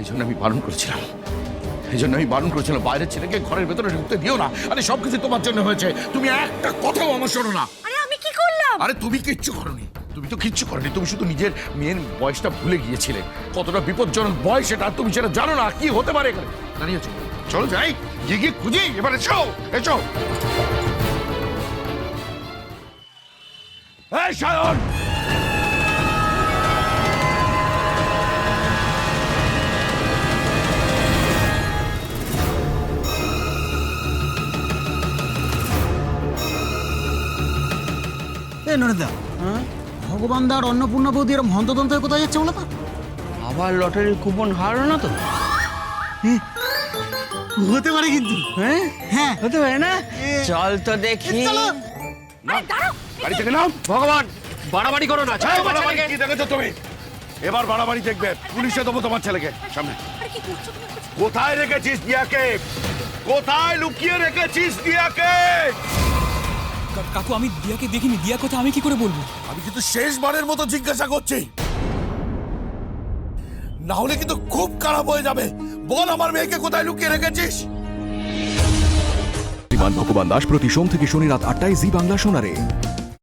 এই জন্য আমি বারণ করেছিলাম। এই জন্য আমি বারণ করেছিলাম। বাইরের ছেলেকে ঘরের ভেতরে ঢুকতে দিও না। আরে সব কিছু তোমার জন্য হয়েছে। তুমি একটা কথাও আমার শোনো না। আরে আমি কি করলাম? আরে তুমি কিচ্ছু করনি। তুমি তো কিচ্ছু করনি। তুমি শুধু নিজের মেয়ের বয়সটা ভুলে গিয়েছিলে। কতটা বিপজ্জনক বয়স সেটা তুমি সেটা জানো না। কি হতে পারে এখানে? দাঁড়িয়েছো চলো যাই। গিয়ে গিয়ে খুঁজি। এবার এসো। এসো। এই সায়ন! এ নরেদা ভগবান দার অন্নপূর্ণা বৌদি এরম হন্তদন্ত হয়ে কোথায় যাচ্ছে বলো তো? আবার লটারির কুপন না তো? হতে পারে কিন্তু। হ্যাঁ? হ্যাঁ। হতে পারে না? চল তো দেখি। চলো। গাড়ি থেকে নাম? ভগবান বাড়াবাড়ি করো না এই বাড়াবাড়ি। কি দেখেছ তুমি? এবার বাড়াবাড়ি দেখবে পুলিশে দেবো তোমার ছেলেকে সামনে। কোথায় রেখেছিস দিয়াকে? কোথায় লুকিয়ে রেখেছিস দিয়াকে? কা- কাকু আমি দিয়াকে দেখিনি। দিয়া কথা আমি কি করে বলব? আমি কিন্তু শেষবারের মতো জিজ্ঞাসা করছি। না হলে কিন্তু খুব খারাপ হয়ে যাবে। বল আমার মেয়েকে কোথায় লুকিয়ে রেখেছিস? বিমান ভগবান দাস প্রতি সোম থেকে শনি রাত আটটায় জি বাংলা শোনারে।